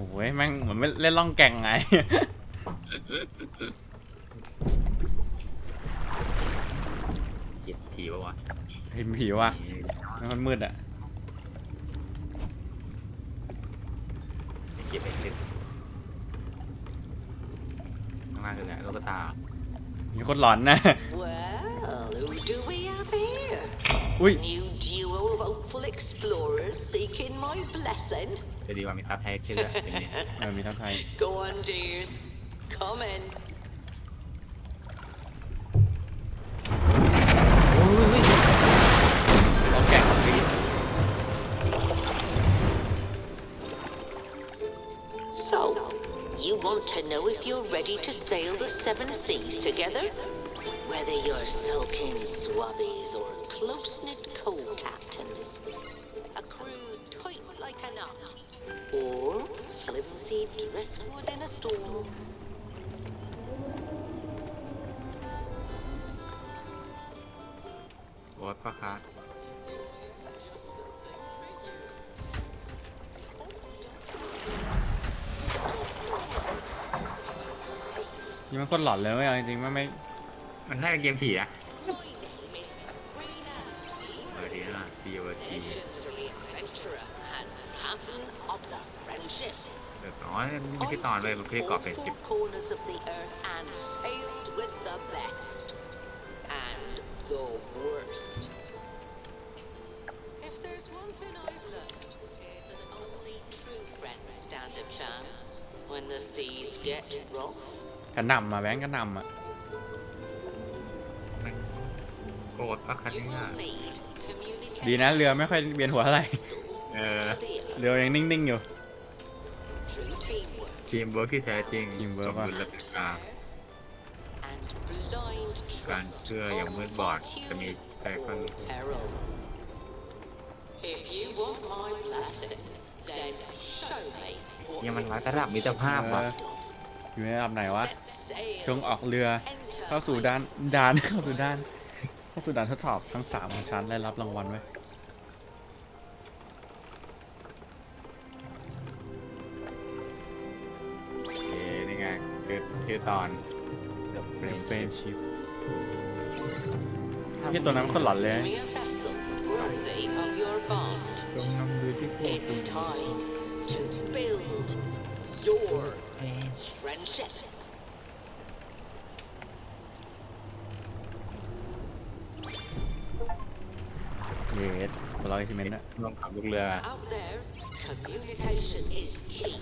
อ้ยแม่งเหมือนไม่เล่นล่องแก่งไง เจ็บผีปะวะเห็นผีว่ะมันมืดอะเก็บไปคลิปข้างล่างคืออะไรลูกตามีคนหลอนนะ Well, who do we have here? อุ้ย New duo of hopeful explorers seeking my blessing. จะดีกว่ามีทับแท้แค่เลือดเป็นไง เออมีทัพไทย Go on, dears. Come in. ล่องแก่งของพี่ So, you want to know if you're ready to sail the seven seas together? Whether you're sulking swabbies or close-knit co-captains, Flimsy driftwood in a storm. วอดปะคะนี่มันคนหลอนเลยเว้ยเอาจริงๆมันไม่มันน่าเป็นเกมผีนะ My name is Rena Sea, เออดีนะซีโอที legendary adventurer and captain of the Friendship. เอออ๋อไม่ใช่ตอนเลยมันคือเกาะเป็น all สิบ four corners of the earth and sailed with the best and the worst. If there's one thing I've learned, is that only true friends stand a chance when the seas get rough. กระหน่ำอะแบงค์กระหน่ำอะโกรธปะคะ You เนี่ย will need communication. ดีนะเรือไม่ค่อยเวียนหัวเท่าไหร่เออ clear, เรือยังนิ่งๆอยู่ true teamwork, ทีมเวิร์กที่แท้จริง Teamwork สมว่ะ ดุลและเป็นกลาง and blind การ trust เชื่ออย่างมืดบอดจะมีใจค่อน or peril. If you want my blessing, then show me what ยังมันร้ายระดับมิตรภาพว่ะเอออยู่ในระดับไหนวะ set sail, จงออกเรือ enter เข้าสู่ด้านด่าน เข้าสู่ด้าน เข้าสู่ด่านทดสอบทั้งสามของฉันได้รับรางวัลไว้ย คือชื่อตอน The เป็น Friendship เฟนชิพที่ตัวนั้นมันคนหลอนเลย me a vessel worthy of your bond. จงนำเรือที่พวกคุณ It's time to build your friendship. เยสบล็อกซิเมนต์อะร่วมขับลูกเรือ Out there, communication is key.